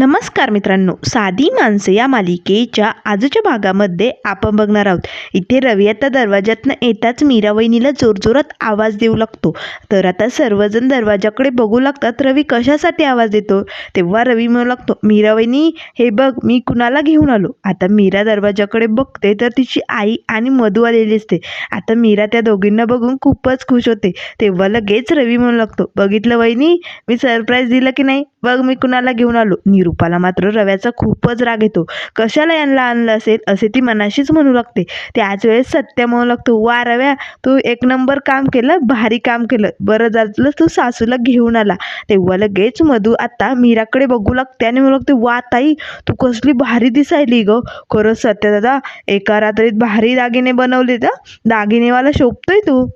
नमस्कार मित्रांनो साधी माणसं या मालिकेच्या आजच्या भागामध्ये आपण बघणार आहोत. इथे रवी आता दरवाज्यातनं येताच मीरा वहिनीला जोरजोरात आवाज देऊ लागतो. तर आता सर्वजण दरवाजाकडे बघू लागतात रवी कशासाठी आवाज देतो? तेव्हा रवी म्हणू लागतो मीरा वहिनी हे बघ मी कुणाला घेऊन आलो? आता मीरा दरवाजाकडे बघते तर तिची आई आणि मधू आलेली असते. आता मीरा त्या दोघींना बघून खूपच खुश होते. तेव्हा लगेच रवी म्हणू लागतो बघितलं वहिनी मी सरप्राईज दिलं की नाही? बघ मी कुणाला घेऊन आलो? निरू रूपाला मात्र रव्याचा खूपच राग येतो. कशाला यांना आणलं असेल? असे ती मनाशीच म्हणू लागते. त्याच वेळेस सत्य म्हणू लागतो वा रव्या तू एक नंबर काम केलं भारी काम केलं. बरं झालं तू सासूला घेऊन आला. तेव्हा लगेच मधू आता मीराकडे बघू लागते आणि म्हणू लागते वा ताई तू कसली भारी दिसायली ग. खरंच सत्य दादा एका रात्रीत भारी दागिने बनवले तर दागिनेवाला शोभतोय तू.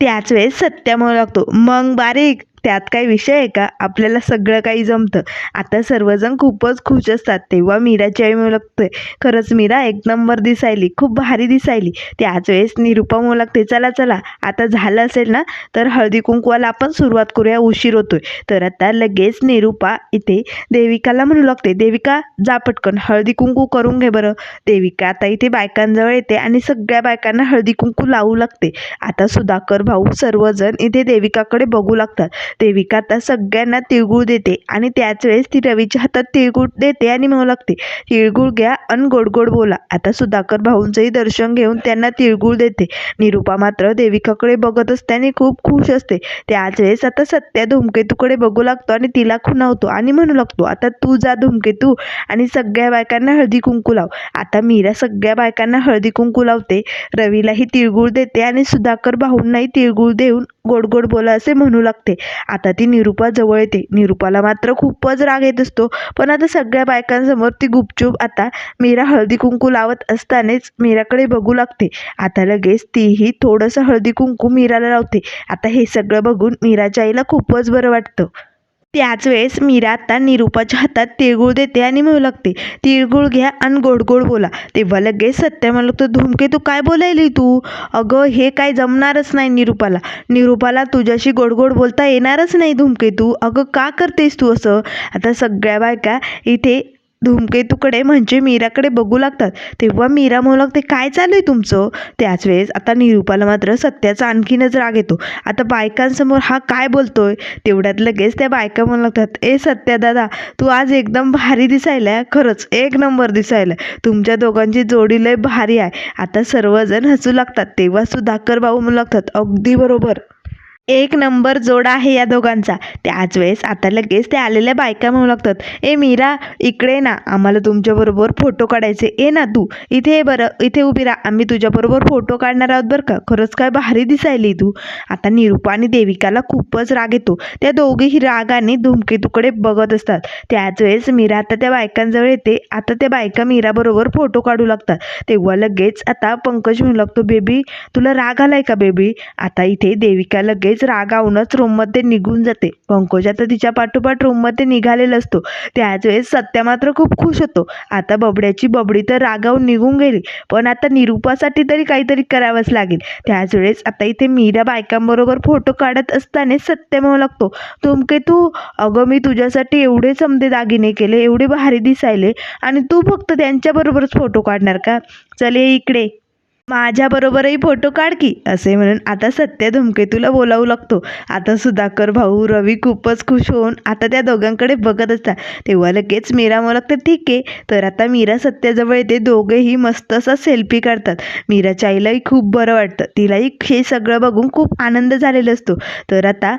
त्याच वेळेस सत्या म्हणू लागतो मग बारीक त्यात काही विषय आहे का? आपल्याला सगळं काही जमतं. आता सर्वजण खूपच खुश असतात. तेव्हा मीराची आई म्हणू लागते खरंच मीरा एक नंबर दिसायली. खूप भारी दिसायली. त्याच वेळेस निरुपा म्हणू लागते चला चला. आता झालं असेल ना तर हळदी कुंकवाला आपण सुरुवात करूया. उशीर होतोय. तर आता लगेच निरुपा इथे देविकाला म्हणू लागते देविका जा पटकन. हळदी कुंकू करून घे बरं. देविका आता इथे बायकांजवळ येते आणि सगळ्या बायकांना हळदी कुंकू लावू लागते. आता सुधाकर भाऊ सर्वजण इथे देविकाकडे बघू लागतात. देविका आता सगळ्यांना तिळगुळ देते आणि त्याच वेळेस ती रवीच्या हातात तिळगुळ देते आणि म्हणू लागते तिळगुळ घ्या आणि गोड गोड बोला. आता सुधाकर भाऊंचंही दर्शन घेऊन त्यांना तिळगुळ देते. निरुपा मात्र देविकाकडे बघत असते आणि खूप खुश असते. त्याच वेळेस आता सत्या धूमकेतूकडे बघू लागतो आणि तिला खुणावतो आणि म्हणू लागतो आता तू जा धूमकेतू आणि सगळ्या बायकांना हळदी कुंकू लाव. आता मीरा सगळ्या बायकांना हळदी कुंकू लावते रवीलाही तिळगुळ देते आणि सुधाकर भाऊंनाही तिळगुळ देऊन गोड गोड बोला असे म्हणू लागते. आता ती निरुपा जवळ येते. निरुपाला मात्र खूपच राग येत असतो. पण आता सगळ्या बायकांसमोर ती गुपचूप आता मीरा हळदी कुंकू लावत असतानाच मीराकडे बघू लागते. आता लगेच तीही थोडंसं हळदी कुंकू मीराला लावते. आता हे सगळं बघून मीराच्या आईला खूपच बरं वाटतं. त्याच वेळेस मीरा आता निरुपाच्या हातात तिळगुळ देते आणि म्हणू लागते तिळगुळ घ्या आणि गोड गोड बोला. तेव्हा लगेच सत्य म्हणू लागतो धुमके तू काय बोलायली तू? अगं हे काय जमणारच नाही निरुपाला. निरुपाला तुझ्याशी गोड गोड बोलता येणारच नाही धुमके तू. अगं का करतेस तू असं? आता सगळ्या बायका इथे धूमकेतूकडे म्हणजे मीराकडे बघू लागतात. तेव्हा मीरा म्हणू लागते काय चालू आहे तुमचं? त्याच वेळेस आता निरूपाला मात्र सत्याचा आणखीनच राग येतो. आता बायकांसमोर हा काय बोलतोय? तेवढ्यात लगेच त्या बायका म्हणू लागतात ए सत्या दादा तू आज एकदम भारी दिसायला खरंच एक नंबर दिसायला तुमच्या दोघांची जोडी लय भारी आहे. आता सर्वजण हसू लागतात. तेव्हा सुधाकर भाऊ म्हणू लागतात अगदी बरोबर. एक नंबर जोडा आहे या दोघांचा. त्याच वेळेस आता लगेच त्या आलेल्या बायका म्हणू लागतात ए मीरा इकडे ना आम्हाला तुमच्याबरोबर फोटो काढायचे ए ना तू इथे बरं इथे उभी राहा. आम्ही तुझ्याबरोबर फोटो काढणार आहोत बरं का? खरंच काय भारी दिसायली तू. आता निरूपा आणि देविकाला खूपच राग येतो. त्या दोघेही रागाने धुमकेतूकडे बघत असतात. त्याच वेळेस मीरा आता त्या बायकांजवळ येते. आता त्या बायका मीराबरोबर फोटो काढू लागतात. तेव्हा लगेच आता पंकज म्हणू लागतो बेबी तुला राग आलाय का बेबी? आता इथे देविका लगेच रागावूनच रूममध्ये निघून जाते. पंकजा तर तिच्या पाठोपाठ रूममध्ये निघालेला असतो. त्याच वेळेस सत्या मात्र खूप खुश होतो. आता बबड्याची बबडी तर रागावून निघून गेली. पण आता निरूपासाठी तरी काहीतरी करावंच लागेल. त्याच वेळेस आता इथे मीरा बायकांबरोबर फोटो काढत असताना सत्य म्हणू लागतो तुमके तू अगं मी तुझ्यासाठी एवढे समदे दागिने केले एवढे भारी दिसायले आणि तू फक्त त्यांच्याबरोबरच फोटो काढणार का? चल ये इकडे. माझ्याबरोबरही फोटो काढ की असे म्हणून आता सत्य धुमकेतूला बोलावू लागतो. आता सुधाकर भाऊ रवी खूपच खुश होऊन आता त्या दोघांकडे बघत असतात. तेव्हा लगेच मीरा मला तर ठीक आहे. तर आता मीरा सत्याजवळ येते. दोघेही मस्त असा सेल्फी काढतात. मीराच्या आईलाही खूप बरं वाटतं. तिलाही हे सगळं बघून खूप आनंद झालेला असतो. तर आता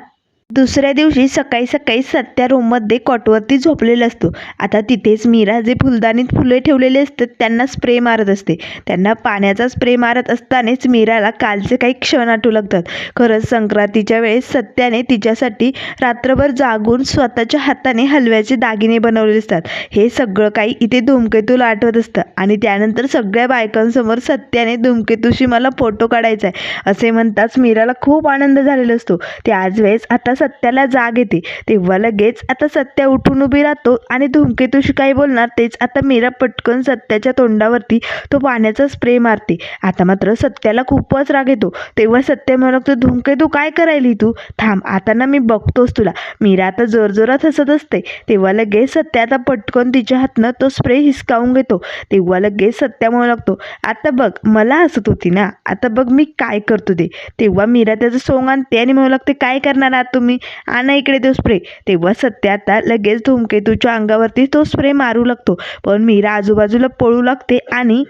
दुसऱ्या दिवशी सकाळी सकाळी सत्या रूममध्ये कॉटवरती झोपलेला असतो. आता तिथेच मीरा जे फुलदाणीत फुले ठेवलेले असतात त्यांना स्प्रे मारत असते. त्यांना पाण्याचा स्प्रे मारत असतानाच मीराला कालचे काही क्षण आठवू लागतात. खरंच संक्रांतीच्या वेळेस सत्याने तिच्यासाठी रात्रभर जागून स्वतःच्या हाताने हलव्याचे दागिने बनवलेले असतात. हे सगळं काही इथे धूमकेतूला आठवत असतं. आणि त्यानंतर सगळ्या बायकांसमोर सत्याने धूमकेतूशी मला फोटो काढायचा आहे असे म्हणताच मीराला खूप आनंद झालेला असतो. त्याच वेळेस आता सत्याला जाग येते. तेव्हा लगेच आता सत्या उठून उभी राहतो आणि धूमकेतूशी काही बोलणार तेच आता मीरा पटकन सत्याच्या तोंडावरती तो पाण्याचा स्प्रे मारते. आता मात्र सत्याला खूपच राग येतो. तेव्हा सत्य म्हणू लागतो धूमकेतू काय करायली तू? थांब आता ना मी बघतोस तुला. मीरा आता जोरजोरात हसत असते. तेव्हा लगेच सत्या आता पटकन तिच्या हातनं तो स्प्रे हिसकावून घेतो. तेव्हा लगेच सत्या म्हणू लागतो आता बघ मला हसत होती ना. आता बघ मी काय करतो ते. तेव्हा मीरा त्याचं सोंग आणते आणि म्हणू लागते काय करणार आहात तुम्ही? आणा इकडे तो स्प्रे तेव्हा सत्या आता लगेच धूमकेतूच्या अंगावरती तो स्प्रे मारू लागतो. पण मीरा आजूबाजूला पळू लागते आणि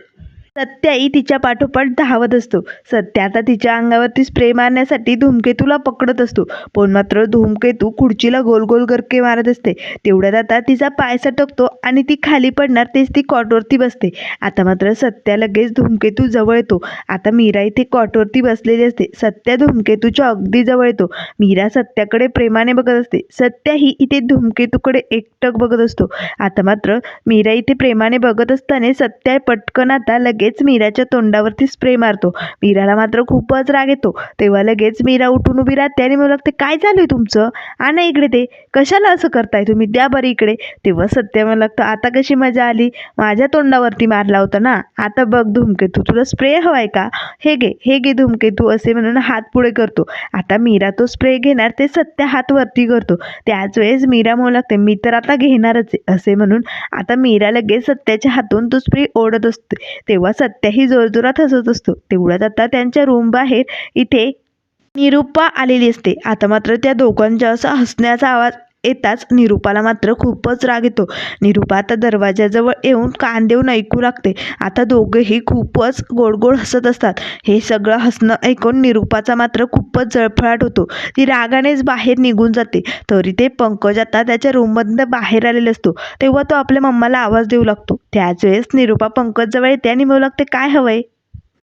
सत्याही तिच्या पाठोपाठ धावत असतो. सत्या आता तिच्या अंगावरती स्प्रे मारण्यासाठी धूमकेतूला पकडत असतो. पण मात्र धूमकेतू खुर्चीला गोल गोल गरके मारत असते. तेवढ्यात आता तिचा पाय सटकतो आणि ती खाली पडणार तेच ती कॉटवरती बसते. आता मात्र सत्या लगेच धूमकेतू जवळ येतो. आता मीरा इथे कॉटवरती बसलेली असते. सत्या धूमकेतूच्या अगदी जवळ येतो. मीरा सत्याकडे प्रेमाने बघत असते. सत्याही इथे धूमकेतूकडे एकटक बघत असतो. आता मात्र मीरा इथे प्रेमाने बघत असताना सत्या पटकन आता लगेच लगेच मीराच्या तोंडावरती स्प्रे मारतो. मीराला मात्र खूपच राग येतो. तेव्हा लगेच मीरा उठून उभी राहते आणि मला लागते काय चालू आहे तुमचं आणा इकडे ते कशाला असं करताय तुम्ही? द्या बरं इकडे. तेव्हा सत्य मला लागतं आता कशी मजा आली? माझ्या तोंडावरती मारला होता ना. आता बघ धूमकेतू तुला स्प्रे हवाय का? हे घे हे घे धूमकेतू असे म्हणून हात पुढे करतो. आता मीरा तो स्प्रे घेणार ते सत्य हात वरती करतो. त्याच वेळेस मीरा म्हणू लागते मी तर आता घेणारच आहे असे म्हणून आता मीरा लगेच सत्याच्या हातून तो स्प्रे ओढत असते. तेव्हा सत्याही जोरजोरात हसत असतो. तेवढ्यात आता त्यांच्या रूम बाहेर इथे निरुपा आलेली असते. आता मात्र त्या दोघांच्या असा हसण्याचा आवाज येताच निरुपाला मात्र खूपच राग येतो. निरुपा आता दरवाजाजवळ येऊन कान देऊन ऐकू लागते. आता दोघेही खूपच गोड गोड हसत असतात. हे सगळं हसणं ऐकून निरुपाचा मात्र खूपच जळफळाट होतो. ती रागानेच बाहेर निघून जाते. तरी ते पंकज आता त्याच्या रूममधनं बाहेर आलेले असतो. तेव्हा तो आपल्या मम्माला आवाज देऊ लागतो. त्याच वेळेस निरुपा पंकज जवळ येते आणि म्हणू लागते काय हवंय?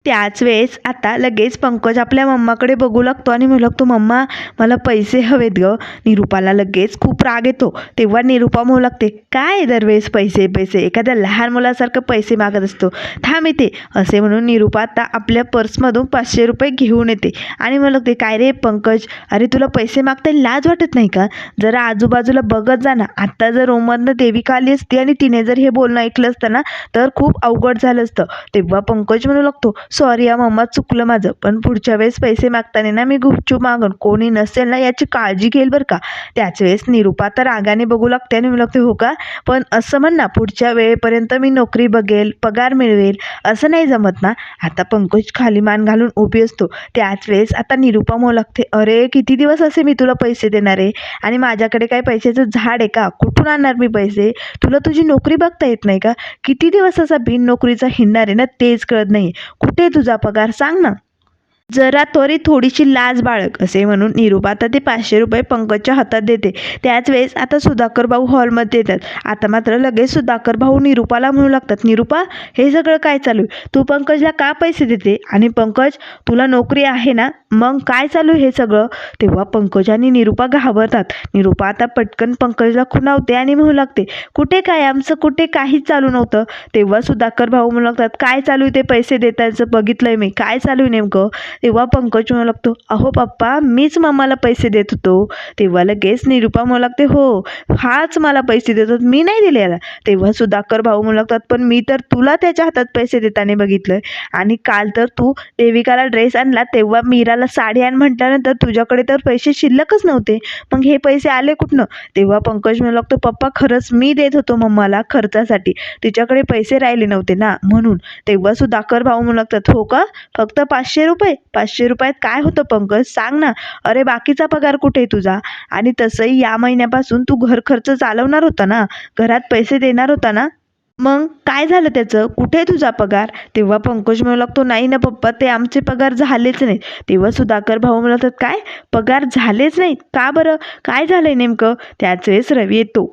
त्याच वेळेस आता लगेच पंकज आपल्या मम्माकडे बघू लागतो आणि म्हणू लागतो मम्मा मला पैसे हवेत ग. निरुपाला लगेच खूप राग येतो. तेव्हा निरुपा म्हणू लागते काय दरवेळेस पैसे पैसे? एखाद्या लहान मुलासारखं पैसे मागत असतो. थांब येते असे म्हणून निरुपा आता आपल्या पर्समधून पाचशे रुपये घेऊन येते आणि म्हणू लागते काय रे पंकज? अरे तुला पैसे मागता लाज वाटत नाही का? जरा आजूबाजूला बघत जा ना. आत्ता जर रोमधनं देविका आली असती आणि तिने जर हे बोलणं ऐकलं असतं ना तर खूप अवघड झालं असतं. तेव्हा पंकज म्हणू लागतो सॉरी या मम्मा चुकलं माझं. पण पुढच्या वेळेस पैसे मागताना ना मी गुपचूप मागन कोणी नसेल ना याची काळजी घेईल बरं का. त्याच वेळेस निरुपा तर रागाने बघू लागते आणि मी लागते हो का? पण असं म्हण ना पुढच्या वेळेपर्यंत मी नोकरी बघेल पगार मिळवेल असं नाही जमत ना. आता पंकज खाली मान घालून उभी असतो. त्याच वेळेस आता निरुपा म्हणू लागते अरे किती दिवस असे मी तुला पैसे देणार आहे? आणि माझ्याकडे काय पैशाचं झाड आहे का? कुठून आणणार मी पैसे? तुला तुझी नोकरी बघता येत नाही का? किती दिवस असा बिन नोकरीचा हिंडणार आहे ना तेच कळत नाही. कुठे तुझा पगार सांग ना. जरा त्वरी थोडीशी लाज बाळग असे म्हणून निरुपा आता ते पाचशे रुपये पंकजच्या हातात देते. त्याच वेळेस आता सुधाकर भाऊ हॉलमध्ये येतात. आता मात्र लगेच सुधाकर भाऊ निरुपाला म्हणू लागतात निरुपा हे सगळं काय चालू आहे? तू पंकजला का पैसे देते? आणि पंकज तुला नोकरी आहे ना? मग काय चालू आहे हे सगळं? तेव्हा पंकज आणि निरुपा घाबरतात. निरुपा आता पटकन पंकजला खुणावते आणि म्हणू लागते कुठे काय? आमचं कुठे काहीच चालू नव्हतं. तेव्हा सुधाकर भाऊ म्हणू लागतात काय चालू आहे ते पैसे देतायचं? बघितलंय मी. काय चालू आहे नेमकं? तेव्हा पंकज म्हणू लागतो अहो पप्पा मीच मम्माला पैसे देत होतो. तेव्हा लगेच निरुपा म्हणू लागते हो हाच मला पैसे देत होत मी नाही दिले याला. तेव्हा सुधाकर भाऊ म्हणू लागतात पण मी तर तुला त्याच्या हातात पैसे देताना बघितलंय आणि काल तर तू देविकाला ड्रेस आणला तेव्हा मीराला साडी आण म्हटल्यानंतर तुझ्याकडे तर पैसे शिल्लकच नव्हते. मग हे पैसे आले कुठनं? तेव्हा पंकज म्हणू लागतो पप्पा खरंच मी देत होतो मम्माला खर्चासाठी तिच्याकडे पैसे राहिले नव्हते ना म्हणून. तेव्हा सुधाकर भाऊ म्हणू लागतात हो का? फक्त पाचशे रुपये? पाचशे रुपयात काय होतं पंकज? सांग ना. अरे बाकीचा पगार कुठे आहे तुझा? आणि तसंही या महिन्यापासून तू घर खर्च चालवणार होता ना? घरात पैसे देणार होता ना? मग काय झालं त्याचं? कुठे आहे तुझा पगार? तेव्हा पंकज म्हणू लागतो नाही ना पप्पा ते आमचे पगार झालेच नाहीत. तेव्हा सुधाकर भाऊ म्हणतात काय? पगार झालेच नाहीत? का बरं? काय झालंय नेमकं? त्याच वेळेस रवी येतो.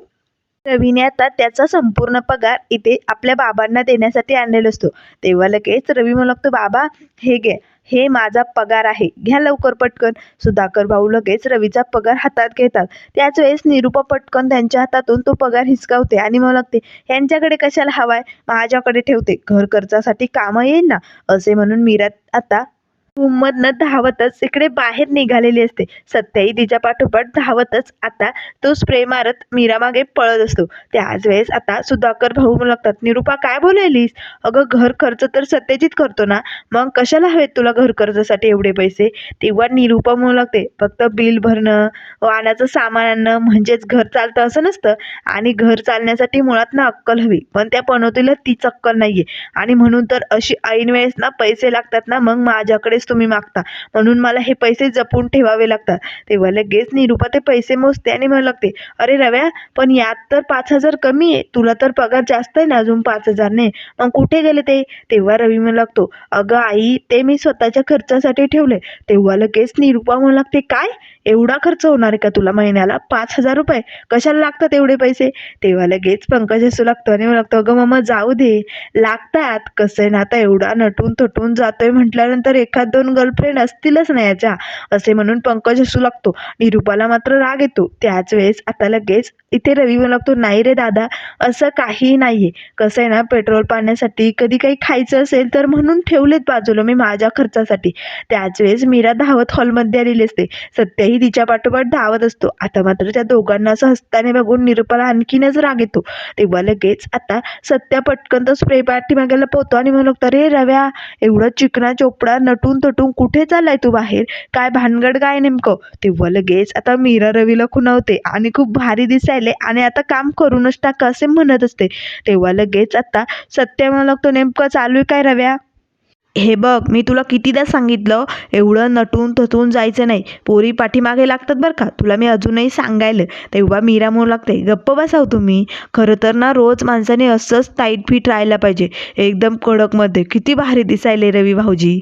रवीने आता त्याचा संपूर्ण पगार इथे आपल्या बाबांना देण्यासाठी आणलेला असतो. तेव्हा लगेच रवी म्हणू लागतो बाबा हे घे. हे माझा पगार आहे. घ्या लवकर पटकन. सुधाकर भाऊ लगेच रवीचा पगार हातात घेतात. त्याच वेळेस निरुपा पटकन त्यांच्या हातातून तो पगार हिसकावते आणि म्हणू लागते ह्यांच्याकडे कशाला हवाय? माझ्याकडे ठेवते. घर खर्चासाठी कामं येईल ना? असे म्हणून मीरा आता रूममधनं धावतच इकडे बाहेर निघालेली असते. सत्याही तिच्या पाठोपाठ धावतच. आता तो स्प्रे मारत मीरा मागे पळत असतो. त्याच वेळेस आता सुधाकर भाऊ म्हणू लागतात निरुपा काय बोलायलीस? अगं घर खर्च तर सत्यजित करतो ना. मग कशाला हवेत तुला घर कर्जासाठी एवढे पैसे? तेव्हा निरुपा म्हणू लागते फक्त बिल भरणं वाहनाचं सामान आणणं म्हणजेच घर चालतं असं नसतं. आणि घर चालण्यासाठी मुळात ना अक्कल हवी. पण त्या पनवतीला तीच अक्कल नाहीये. आणि म्हणून तर अशी ऐन वेळेस ना पैसे लागतात ना मग पैसेच तुम्ही मागता. म्हणून मला हे पैसे जपून ठेवावे लागतात. तेव्हा लगेच निरुपा ते पैसे मोजते आणि म्हणू लागते अरे रव्या पण यात तर पाच हजार कमी आहे. तुला तर पगार जास्त आहे ना अजून पाच हजार नाही मग कुठे गेले ते? तेव्हा रवी म्हणू लागतो अगं आई ते मी स्वतःच्या खर्चासाठी ठेवले तेव्हा लगेच निरुपा म्हणू लागते काय? एवढा खर्च होणार आहे का तुला महिन्याला? पाच हजार रुपये. कशाला लागतात एवढे पैसे? तेव्हा लगेच पंकज असू लागतो आणि म्हणू लागतो अगं मम्मा जाऊ दे. लागतात. कसं आहे ना आता एवढा नटून थटून जातोय म्हटल्यानंतर एखाद दोन गर्लफ्रेंड असतीलच ना याच्या. असे म्हणून पंकज असू लागतो. निरुपाला मात्र राग येतो. त्याच वेळेस आता लगेच इथे रवी म्हणू लागतो नाही रे दादा असं काही नाहीये. कसं आहे ना पेट्रोल पाण्यासाठी कधी काही खायचं असेल तर म्हणून ठेवलेत बाजूला मी माझ्या खर्चासाठी. त्याच वेळेस मीरा धावत हॉलमध्ये आलेली असते. सत्याही तिच्या पाठोपाठ धावत असतो. आता मात्र त्या दोघांना असं हसताने बघून निरुपाला आणखीनच राग येतो. तेव्हा लगेच आता सत्या पटकन तो स्प्रे पार्टी मागायला पोहतो आणि म्हणू लागतो रे रव्या एवढं चिकना चोपडा नटून तटून कुठे चाललाय तू बाहेर? काय भानगड काय नेमकं? तेव्हा लगेच आता मीरा रवीला खुणावते आणि खूप भारी दिसायले आणि आता काम करूनच टाका असे म्हणत असते. तेव्हा लगेच आता सत्य म्हणू लागतो नेमकं चालू आहे काय रव्या? हे बघ मी तुला कितीदा सांगितलं एवढं नटून थटून जायचं नाही. पोरी पाठीमागे लागतात बरं का? तुला मी अजूनही सांगायलं. तेव्हा मीरा म्हणू लागते गप्प बसाव तुम्ही. खरं तर ना रोज माणसाने असंच टाईट फिट राहायला पाहिजे. एकदम कडकमध्ये. किती भारी दिसायले रवी भाऊजी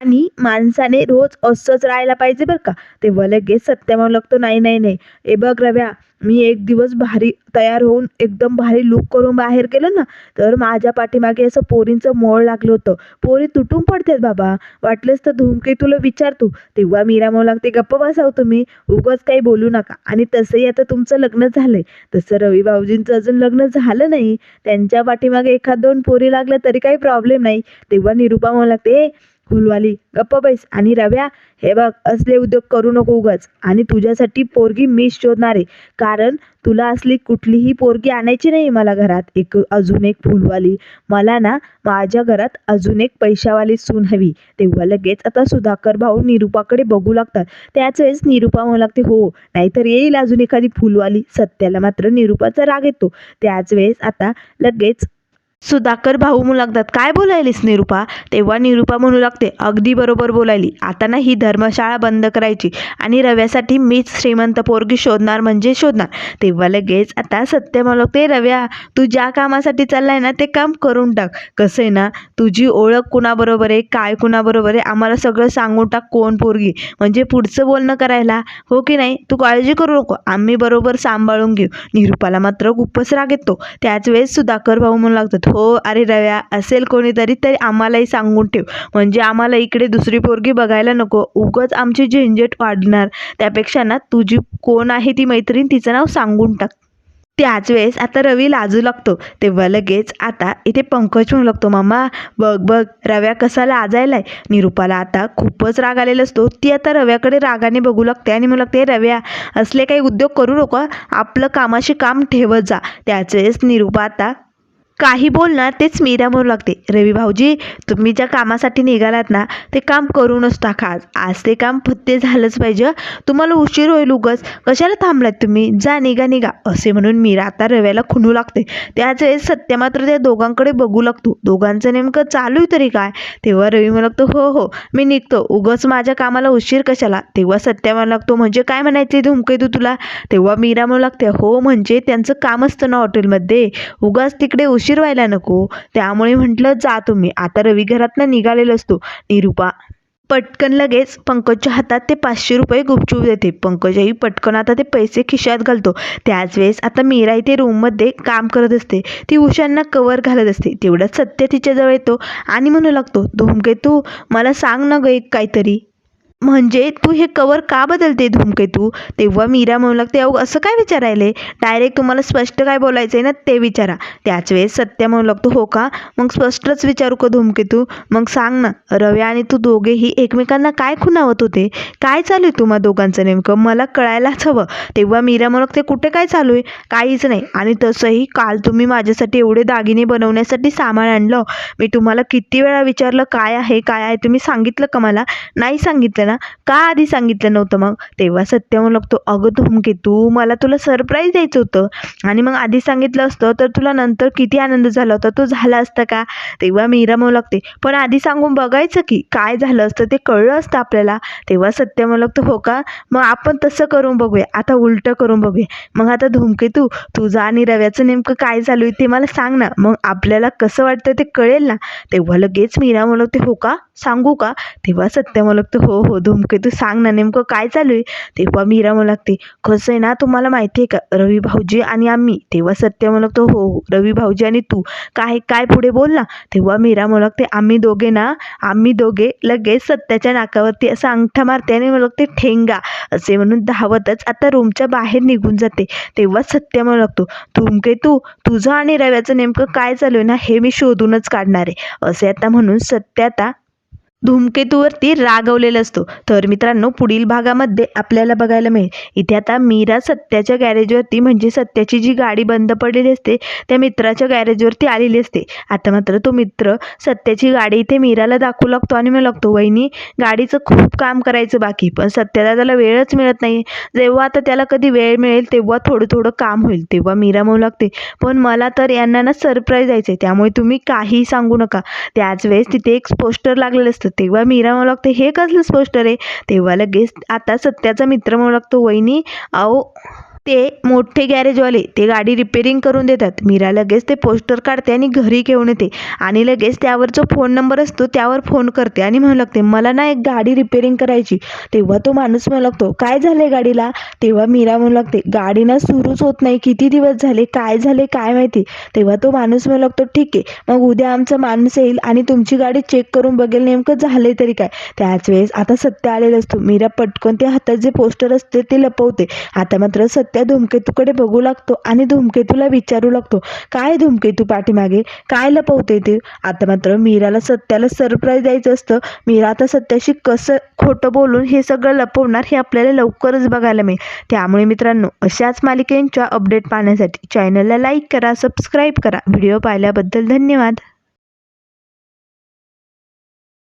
आणि माणसाने रोज असंच राहायला पाहिजे बरं का? तेव्हा लगेच सत्य म्हणू लागतो नाही नाही नाही. ए बघ रव्या मी एक दिवस भारी तयार होऊन एकदम भारी लुक करून बाहेर गेलं ना तर माझ्या पाठीमागे असं पोरींचं मोळ लागलं होतं. पोरी तुटून पडतात बाबा. वाटलंच तर धुमके तुला विचारतो तेव्हा मीरा म्हणू लागते गप्प बसाव तुम्ही. उगाच काही बोलू नका. आणि तसंही आता तुमचं लग्न झालंय. तसं रवी भाऊजींचं अजून लग्न झालं नाही. त्यांच्या पाठीमागे एखाद दोन पोरी लागल्या तरी काही प्रॉब्लेम नाही. तेव्हा निरुपा मला लागते फुलवाली गप्प बैस. आणि रव्या हे बघ असले उद्योग करू नको उगाच. आणि तुझ्यासाठी पोरगी मी शोधणार आहे. कारण तुला असली कुठलीही पोरगी आणायची नाही मला घरात. एक अजून एक फुलवाली. मला ना माझ्या घरात अजून एक पैशावाली सून हवी. तेव्हा लगेच आता सुधाकर भाऊ निरुपाकडे बघू लागतात. त्याच वेळेस निरुपा म्हणू लागते हो नाहीतर येईल अजून एखादी फुलवाली. सत्याला मात्र निरुपाचा राग येतो. त्याच वेळेस आता लगेच सुधाकर भाऊ म्हणू लागतात काय बोलायलीस निरुपा? तेव्हा निरुपा म्हणू लागते अगदी बरोबर बोलायली. आता ना ही धर्मशाळा बंद करायची आणि रव्यासाठी मीच श्रीमंत पोरगी शोधणार म्हणजे शोधणार. तेव्हा लगेच आता सत्य म्हणू लागते रव्या तू ज्या कामासाठी चाललाय ना ते काम करून टाक. कसं आहे ना तुझी ओळख कुणाबरोबर आहे काय कुणाबरोबर आहे आम्हाला सगळं सांगून टाक कोण पोरगी. म्हणजे पुढचं बोलणं करायला हो की नाही? तू काळजी करू नको आम्ही बरोबर सांभाळून घेऊ. निरुपाला मात्र खूपच राग येतो. त्याच वेळेस सुधाकर भाऊ म्हणू लागतात हो अरे रव्या असेल कोणीतरी तरी आम्हालाही सांगून ठेव. म्हणजे आम्हाला इकडे दुसरी पोरगी बघायला नको. उगाच आमची झंझट वाढणार. त्यापेक्षा ना तुझी कोण आहे ती मैत्रीण तिचं नाव सांगून टाक. त्याच वेळेस आता रवी लाजू लागतो. तेव्हा लगेच आता इथे पंकज म्हणू लागतो मामा बघ बघ रव्या कसा लाजायलाय? निरुपाला आता खूपच राग आलेला असतो. ती आता रव्याकडे रागाने बघू लागते आणि म्हणू लागते रव्या असले काही उद्योग करू नको आपलं कामाशी काम ठेवत जा. त्याच वेळेस निरुपा आता काही बोलणार तेच मीरा म्हणू लागते. रवी भाऊजी तुम्ही ज्या कामासाठी निघालात ना ते काम करूनच टाका. आज आज ते काम फत्ते झालंच पाहिजे. तुम्हाला उशीर होईल उगच. कशाला थांबलात तुम्ही? जा निघा निघा. असे म्हणून मीरा आता रव्याला खुणू लागते. त्याच वेळेस सत्य मात्र त्या दोघांकडे बघू लागतो. दोघांचं नेमकं चालू आहे तरी काय? तेव्हा रवी म्हणू लागतो हो हो मी निघतो. उगच माझ्या कामाला उशीर कशाला? तेव्हा सत्य म्हणू लागतो म्हणजे काय म्हणायचे धुमके तू तुला? तेव्हा मीरा म्हणू लागते हो म्हणजे त्यांचं काम असतं ना हॉटेलमध्ये उगाच तिकडे उशीर व्हायला नको. त्यामुळे म्हटलं जा तुम्ही. आता रवी घरातनं निघालेला असतो. निरुपा पटकन लगेच पंकजच्या हातात ते पाचशे रुपये गुपचूप देते. पंकजही पटकन आता ते पैसे खिशात घालतो. त्याच वेळेस आता मीरा इथे रूममध्ये काम करत असते. ती उशांना कवर घालत असते. तेवढं सत्य तिच्याजवळ येतो आणि म्हणू लागतो धूमकेतू मला सांग ना ग एक काहीतरी. म्हणजे तू हे कवर का बदलते धूमकेतू तेव्हा मीरा म्हणू लागते अहो असं काय विचारायले? डायरेक्ट तुम्हाला स्पष्ट काय बोलायचं आहे ना ते विचारा. त्याच वेळेस सत्य म्हणू लागतो हो का? मग स्पष्टच विचारू का धूमकेतू मग सांग ना रव्या आणि तू दोघेही एकमेकांना काय खुणावत होते? काय चालू आहे तुम्हा दोघांचं नेमकं? मला कळायलाच हवं. तेव्हा मीरा म्हणू लागते कुठे काय चालू आहे? काहीच नाही. आणि तसंही काल तुम्ही माझ्यासाठी एवढे दागिने बनवण्यासाठी सामान आणलं. मी तुम्हाला किती वेळा विचारलं काय आहे? काय आहे? तुम्ही सांगितलं का मला? नाही सांगितलं ना. का आधी सांगितलं नव्हतं मग? तेव्हा सत्य म्हणू लागतो अगं धूमकेतू मला तुला सरप्राईज द्यायचं होतं. आणि मग आधी सांगितलं असतं तर तुला नंतर किती आनंद झाला होता? तो झाला असता का? तेव्हा मीरा म्हणू लागते पण आधी सांगून बघायचं की काय झालं असतं ते कळलं असतं आपल्याला. तेव्हा सत्य म्हणू लागतो हो का? मग आपण तसं करून बघूया. आता उलटं करून बघूया. मग आता धूमकेतू तुझं आणि रव्याचं नेमकं काय चालू आहे ते मला सांग ना. मग आपल्याला कसं वाटतं ते कळेल ना. तेव्हा लगेच मीरा म्हणू लागते हो का? सांगू का? तेव्हा सत्य म्हणू लागतो हो हो धूमकेतू सांग ना नेमकं काय चालू आहे? तेव्हा मीरा म्हणू लागते कसं आहे ना तुम्हाला माहिती आहे का रवी भाऊजी आणि आम्ही तेव्हा सत्य म्हणू लागतो हो हो रवी भाऊजी आणि तू काय काय पुढे बोल ना. तेव्हा मीरा म्हणू लागते आम्ही दोघे ना आम्ही दोघे लगेच सत्याच्या नाकावरती असं अंगठा मारते आणि म्हणू लागते ठेंगा असे म्हणून धावतच आता रूमच्या बाहेर निघून जाते. तेव्हा सत्य म्हणू लागतो धूमकेतू तुझं आणि रव्याचं नेमकं काय चालू आहे ना हे मी शोधूनच काढणार आहे. असे आता म्हणून सत्य आता धूमकेतूवरती रागवलेला असतो. तर मित्रांनो पुढील भागामध्ये आपल्याला बघायला मिळेल. इथे आता मीरा सत्याच्या गॅरेजवरती म्हणजे सत्याची जी गाडी बंद पडलेली असते त्या मित्राच्या गॅरेजवरती आलेली असते. आता मात्र तो मित्र सत्याची गाडी इथे मीराला दाखवू लागतो आणि मग लागतो वहिनी गाडीचं खूप काम करायचं बाकी पण सत्याला त्याला वेळच मिळत नाही जेव्हा आता त्याला कधी वेळ मिळेल तेव्हा थोडं थोडं काम होईल. तेव्हा मीरा म्हणू लागते पण मला तर यांना ना सरप्राईज द्यायचं आहे त्यामुळे तुम्ही काही सांगू नका. त्याच वेळेस तिथे एक पोस्टर लागलेलं असतं. तेव्हा मीरा म्हणू लागते हे कसलं पोस्टर आहे तेव्हा लगेच आता सत्याचा मित्र म्हणू लागतो वहिनी अहो ते मोठे गॅरेजवाले ते गाडी रिपेरिंग करून देतात. मीरा लगेच ते पोस्टर काढते आणि घरी घेऊन येते. आणि लगेच त्यावर जो फोन नंबर असतो त्यावर फोन करते आणि म्हणू लागते मला ना एक गाडी रिपेरिंग करायची. तेव्हा तो माणूस म्हणू लागतो काय झालंय गाडीला? तेव्हा मीरा म्हणू लागते गाडी ना सुरूच होत नाही. किती दिवस झाले? काय झाले? काय माहिती? तेव्हा तो माणूस म्हणू लागतो ठीक आहे. मग उद्या आमचा माणूस येईल आणि तुमची गाडी चेक करून बघेल नेमकं झाले तरी काय. त्याच वेळेस आता सत्य आलेलं असतो. मीरा पटकन ते हातात जे पोस्टर असते ते लपवते. आता मात्र सत्य त्या धूमकेतूकडे बघू लागतो आणि धूमकेतूला विचारू लागतो काय धूमकेतू पाठीमागे? काय लपवते ते? आता मात्र मीराला सत्याला सरप्राईज द्यायचं असतं. मीरा आता सत्याशी कसं खोटं बोलून हे सगळं लपवणार हे आपल्याला लवकरच बघायला मिळेल. त्यामुळे मित्रांनो अशाच मालिकेंच्या अपडेट पाहण्यासाठी चॅनलला लाईक करा सबस्क्राईब करा. व्हिडिओ पाहिल्याबद्दल धन्यवाद.